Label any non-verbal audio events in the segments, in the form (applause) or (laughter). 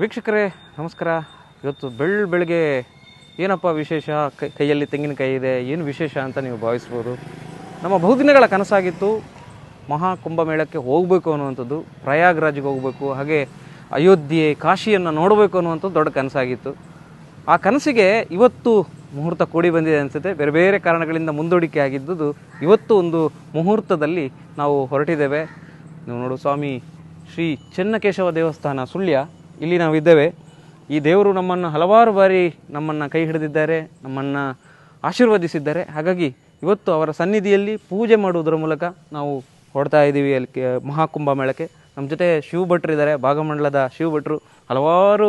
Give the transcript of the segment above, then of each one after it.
ವೀಕ್ಷಕರೇ, ನಮಸ್ಕಾರ. ಇವತ್ತು ಬೆಳ್ ಬೆಳಗ್ಗೆ ಏನಪ್ಪ ವಿಶೇಷ? ಕೈ, ಕೈಯಲ್ಲಿ ತೆಂಗಿನಕಾಯಿ ಇದೆ, ಏನು ವಿಶೇಷ ಅಂತ ನೀವು ಭಾವಿಸ್ಬೋದು. ನಮ್ಮ ಬಹುದಿನಗಳ ಕನಸಾಗಿತ್ತು. ಮಹಾ ಕುಂಭಮೇಳಕ್ಕೆ ಹೋಗಬೇಕು ಅನ್ನುವಂಥದ್ದು, ಪ್ರಯಾಗ್ರಾಜ್ಗೆ ಹೋಗಬೇಕು, ಹಾಗೆ ಅಯೋಧ್ಯೆ, ಕಾಶಿಯನ್ನು ನೋಡಬೇಕು ಅನ್ನುವಂಥದ್ದು ದೊಡ್ಡ ಕನಸಾಗಿತ್ತು. ಆ ಕನಸಿಗೆ ಇವತ್ತು ಮುಹೂರ್ತ ಕೂಡಿ ಬಂದಿದೆ ಅನಿಸುತ್ತೆ. ಬೇರೆ ಬೇರೆ ಕಾರಣಗಳಿಂದ ಮುಂದೂಡಿಕೆ ಆಗಿದ್ದುದು ಇವತ್ತು ಒಂದು ಮುಹೂರ್ತದಲ್ಲಿ ನಾವು ಹೊರಟಿದ್ದೇವೆ. ನೀವು ನೋಡು, ಸ್ವಾಮಿ ಶ್ರೀ ಚೆನ್ನಕೇಶವ ದೇವಸ್ಥಾನ ಸುಳ್ಯ. ಇಲ್ಲಿ ನಾವಿದ್ದೇವೆ ಈ ದೇವರು ನಮ್ಮನ್ನು ಹಲವಾರು ಬಾರಿ ನಮ್ಮನ್ನು ಕೈ ಹಿಡಿದಿದ್ದಾರೆ, ನಮ್ಮನ್ನು ಆಶೀರ್ವದಿಸಿದ್ದಾರೆ. ಹಾಗಾಗಿ ಇವತ್ತು ಅವರ ಸನ್ನಿಧಿಯಲ್ಲಿ ಪೂಜೆ ಮಾಡುವುದರ ಮೂಲಕ ನಾವು ಹೊಡ್ತಾ ಇದ್ದೀವಿ ಅಲ್ಲಿ ಮಹಾಕುಂಭ ಮೇಳಕ್ಕೆ. ನಮ್ಮ ಜೊತೆ ಶಿವ ಭಟ್ರು ಇದ್ದಾರೆ, ಭಾಗಮಂಡಲದ ಶಿವ ಭಟ್ರು ಹಲವಾರು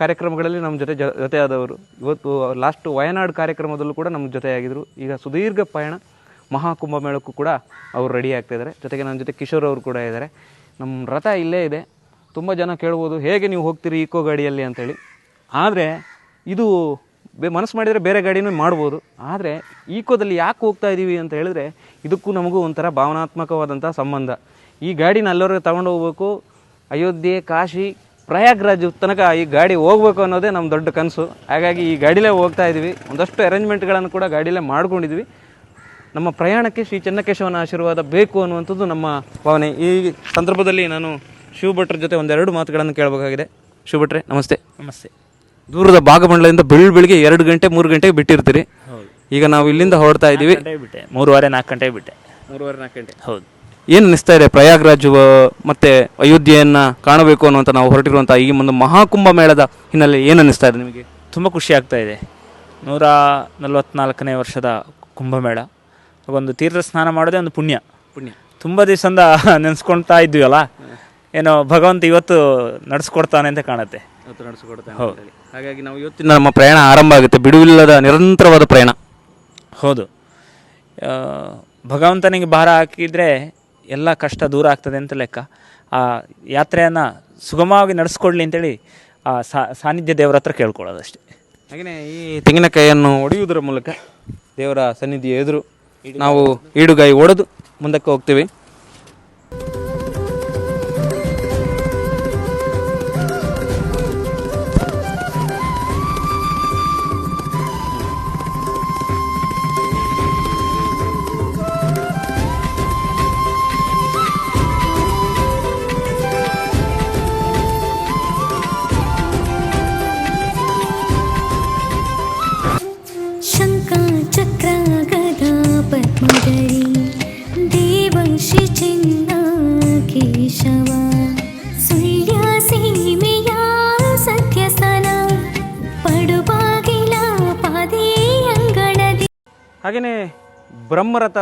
ಕಾರ್ಯಕ್ರಮಗಳಲ್ಲಿ ನಮ್ಮ ಜೊತೆ ಜೊತೆ ಜೊತೆಯಾದವರು. ಇವತ್ತು ಲಾಸ್ಟ್ ವಯನಾಡ್ ಕಾರ್ಯಕ್ರಮದಲ್ಲೂ ಕೂಡ ನಮ್ಮ ಜೊತೆಯಾಗಿದ್ದರು ಈಗ ಸುದೀರ್ಘ ಪಯಣ ಮಹಾಕುಂಭ ಮೇಳಕ್ಕೂ ಕೂಡ ಅವರು ರೆಡಿ ಆಗ್ತಾಯಿದ್ದಾರೆ ಜೊತೆಗೆ ನಮ್ಮ ಜೊತೆ ಕಿಶೋರ್ ಅವರು ಕೂಡ ಇದ್ದಾರೆ. ನಮ್ಮ ರಥ ಇಲ್ಲೇ ಇದೆ. ತುಂಬ ಜನ ಕೇಳ್ಬೋದು, ಹೇಗೆ ನೀವು ಹೋಗ್ತೀರಿ ಈಕೋ ಗಾಡಿಯಲ್ಲಿ ಅಂತೇಳಿ. ಆದರೆ ಇದು ಬೇ, ಮನಸ್ಸು ಮಾಡಿದರೆ ಬೇರೆ ಗಾಡಿನೂ ಮಾಡ್ಬೋದು. ಆದರೆ ಈಕೋದಲ್ಲಿ ಯಾಕೆ ಹೋಗ್ತಾ ಇದ್ದೀವಿ ಅಂತ ಹೇಳಿದ್ರೆ ಇದಕ್ಕೂ ನಮಗೂ ಒಂಥರ ಭಾವನಾತ್ಮಕವಾದಂಥ ಸಂಬಂಧ. ಈ ಗಾಡಿನ ಅಲ್ಲವರೆಗೆ ತಗೊಂಡು ಹೋಗ್ಬೇಕು, ಅಯೋಧ್ಯೆ, ಕಾಶಿ, ಪ್ರಯಾಗ್ರಾಜ್ ತನಕ ಈ ಗಾಡಿ ಹೋಗ್ಬೇಕು ಅನ್ನೋದೇ ನಮ್ಮ ದೊಡ್ಡ ಕನಸು. ಹಾಗಾಗಿ ಈ ಗಾಡಿಲೇ ಹೋಗ್ತಾ ಇದ್ದೀವಿ ಒಂದಷ್ಟು ಅರೇಂಜ್ಮೆಂಟ್ಗಳನ್ನು ಕೂಡ ಗಾಡಿಲೇ ಮಾಡ್ಕೊಂಡಿದ್ವಿ. ನಮ್ಮ ಪ್ರಯಾಣಕ್ಕೆ ಶ್ರೀ ಚೆನ್ನಕೇಶವನ ಆಶೀರ್ವಾದ ಬೇಕು ಅನ್ನುವಂಥದ್ದು ನಮ್ಮ ಭಾವನೆ. ಈ ಸಂದರ್ಭದಲ್ಲಿ ನಾನು ಶಿವ ಭಟ್ರ ಜೊತೆ ಒಂದೆರಡು ಮಾತುಗಳನ್ನು ಕೇಳಬೇಕಾಗಿದೆ. ಶಿವ ಭಟ್ರೆ ನಮಸ್ತೆ. ನಮಸ್ತೆ. ದೂರದ ಭಾಗಮಂಡಲದಿಂದ ಬೆಳ್ ಬೆಳಿಗ್ಗೆ ಎರಡು ಗಂಟೆ ಮೂರು ಗಂಟೆಗೆ ಬಿಟ್ಟಿರ್ತೀರಿ. ಹೌದು. ಈಗ ನಾವು ಇಲ್ಲಿಂದ ಹೊರಡ್ತಾ ಇದ್ದೀವಿ. ಗಂಟೆ ಬಿಟ್ಟೆ. ಮೂರುವರೆ ನಾಲ್ಕು ಗಂಟೆಗೆ ಬಿಟ್ಟೆ. ಮೂರುವರೆ ನಾಲ್ಕು ಗಂಟೆ. ಹೌದು. ಏನು ಅನಿಸ್ತಾ ಇದೆ ಪ್ರಯಾಗ್ರಾಜ್ ಮತ್ತೆ ಅಯೋಧ್ಯೆಯನ್ನ ಕಾಣಬೇಕು ಅನ್ನುವಂಥ ನಾವು ಹೊರಟಿರುವಂಥ ಈ ಒಂದು ಮಹಾಕುಂಭ ಮೇಳದ ಹಿನ್ನೆಲೆ ಏನು ಅನಿಸ್ತಾ ಇದೆ ನಿಮಗೆ? ತುಂಬ ಖುಷಿ ಆಗ್ತಾ ಇದೆ. ನೂರ ನಲವತ್ನಾಲ್ಕನೇ ವರ್ಷದ ಕುಂಭಮೇಳ ಒಂದು ತೀರ್ಥ ಸ್ನಾನ ಮಾಡೋದೇ ಒಂದು ಪುಣ್ಯ. ಪುಣ್ಯ. ತುಂಬ ದಿವಸದಿಂದ (laughs) ನೆನೆಸ್ಕೊಳ್ತಾ ಇದ್ವಿವಲ್ಲ ಏನೋ ಭಗವಂತ ಇವತ್ತು ನಡೆಸ್ಕೊಡ್ತಾನೆ ಅಂತ ಕಾಣುತ್ತೆ. ಇವತ್ತು ನಡೆಸಿಕೊಡ್ತಾನೆ ಹೌದು. ಅಂತೇಳಿ. ಹಾಗಾಗಿ ನಾವು ಇವತ್ತಿನ ನಮ್ಮ ಪ್ರಯಾಣ ಆರಂಭ ಆಗುತ್ತೆ. ಬಿಡುವಿಲ್ಲದ ನಿರಂತರವಾದ ಪ್ರಯಾಣ. ಹೌದು. ಆ, ಭಗವಂತನಿಗೆ ಭಾರ ಹಾಕಿದರೆ ಎಲ್ಲ ಕಷ್ಟ ದೂರ ಆಗ್ತದೆ ಅಂತ ಲೆಕ್ಕ. ಆ ಯಾತ್ರೆಯನ್ನು ಸುಗಮವಾಗಿ ನಡೆಸ್ಕೊಡ್ಲಿ ಅಂತೇಳಿ ಆ ಸಾ- ಸಾನ್ನಿಧ್ಯ ದೇವರ ಹತ್ರ ಕೇಳ್ಕೊಳ್ಳೋದಷ್ಟೇ. ಹಾಗೆಯೇ ಈ ತೆಂಗಿನಕಾಯಿಯನ್ನು ಒಡೆಯುವುದರ ಮೂಲಕ ದೇವರ ಸನ್ನಿಧಿಯ ಎದುರು ನಾವು ಈಡುಗಾಯಿ ಒಡೆದು ಮುಂದಕ್ಕೆ ಹೋಗ್ತೀವಿ. शङ्काचक्रा गदा पद्मधरी देवंशि चिन्ना केशवा सुल्यासीमिया सत्यसना पडुबागिला पादे अङ्गणदि ಹಾಗೆಯೇ ಬ್ರಹ್ಮರಥ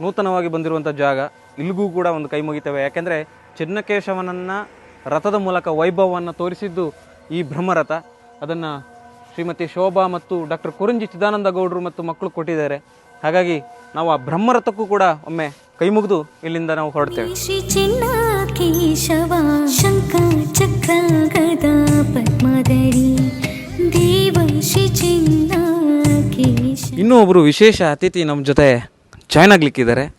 ನೂತನವಾಗಿ ಬಂದಿರುವಂಥ ಜಾಗ ಇಲ್ಲಿಗೂ ಕೂಡ ಒಂದು ಕೈ ಮುಗಿತವೆ ಯಾಕೆಂದರೆ ಚೆನ್ನಕೇಶವನನ್ನು ರಥದ ಮೂಲಕ ವೈಭವವನ್ನು ತೋರಿಸಿದ್ದು ಈ ಬ್ರಹ್ಮರಥ ಅದನ್ನು ಶ್ರೀಮತಿ ಶೋಭಾ ಮತ್ತು ಡಾಕ್ಟರ್ ಕುರುಂಜಿ ಚಿದಾನಂದ ಗೌಡರು ಮತ್ತು ಮಕ್ಕಳು ಕೊಟ್ಟಿದ್ದಾರೆ. ಹಾಗಾಗಿ ನಾವು ಆ ಬ್ರಹ್ಮರಥಕ್ಕೂ ಕೂಡ ಒಮ್ಮೆ ಕೈ ಮುಗಿದು ಇಲ್ಲಿಂದ ನಾವು ಹೊರಡ್ತೇವೆ. ಶ್ರೀ ಚಿನ್ನ ಕೇಶವ ಶಂಕ ಚಕ್ರ ದೇವ ಚಿನ್ನ ಕೇಶ. ಇನ್ನೂ ಒಬ್ಬರು ವಿಶೇಷ ಅತಿಥಿ ನಮ್ಮ ಜೊತೆ ಜಾಯ್ನ್ ಆಗ್ಲಿಕ್ಕಿದ್ದಾರೆ.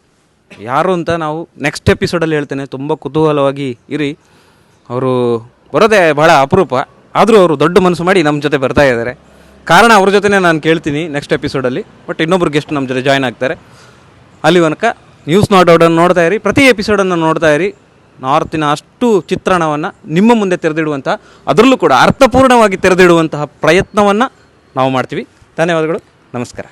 ಯಾರು ಅಂತ ನಾವು ನೆಕ್ಸ್ಟ್ ಎಪಿಸೋಡಲ್ಲಿ ಹೇಳ್ತೇನೆ. ತುಂಬ ಕುತೂಹಲವಾಗಿ ಇರಿ. ಅವರು ಬರೋದೇ ಭಾಳ ಅಪರೂಪ. ಆದರೂ ಅವರು ದೊಡ್ಡ ಮನಸ್ಸು ಮಾಡಿ ನಮ್ಮ ಜೊತೆ ಬರ್ತಾ ಇದ್ದಾರೆ. ಕಾರಣ ಅವ್ರ ಜೊತೆನೇ ನಾನು ಕೇಳ್ತೀನಿ ನೆಕ್ಸ್ಟ್ ಎಪಿಸೋಡಲ್ಲಿ ಬಟ್ ಇನ್ನೊಬ್ರು ಗೆಸ್ಟ್ ನಮ್ಮ ಜೊತೆ ಜಾಯ್ನ್ ಆಗ್ತಾರೆ. ಅಲ್ಲಿ ತನಕ ನ್ಯೂಸ್ ನಾಟ್ ಔಟನ್ನು ನೋಡ್ತಾ ಇರಿ. ಪ್ರತಿ ಎಪಿಸೋಡನ್ನು ನೋಡ್ತಾ ಇರಿ. ನಾರ್ತಿನ ಅಷ್ಟು ಚಿತ್ರಣವನ್ನು ನಿಮ್ಮ ಮುಂದೆ ತೆರೆದಿಡುವಂತಹ ಅದರಲ್ಲೂ ಕೂಡ ಅರ್ಥಪೂರ್ಣವಾಗಿ ತೆರೆದಿಡುವಂತಹ ಪ್ರಯತ್ನವನ್ನು ನಾವು ಮಾಡ್ತೀವಿ. ಧನ್ಯವಾದಗಳು. ನಮಸ್ಕಾರ.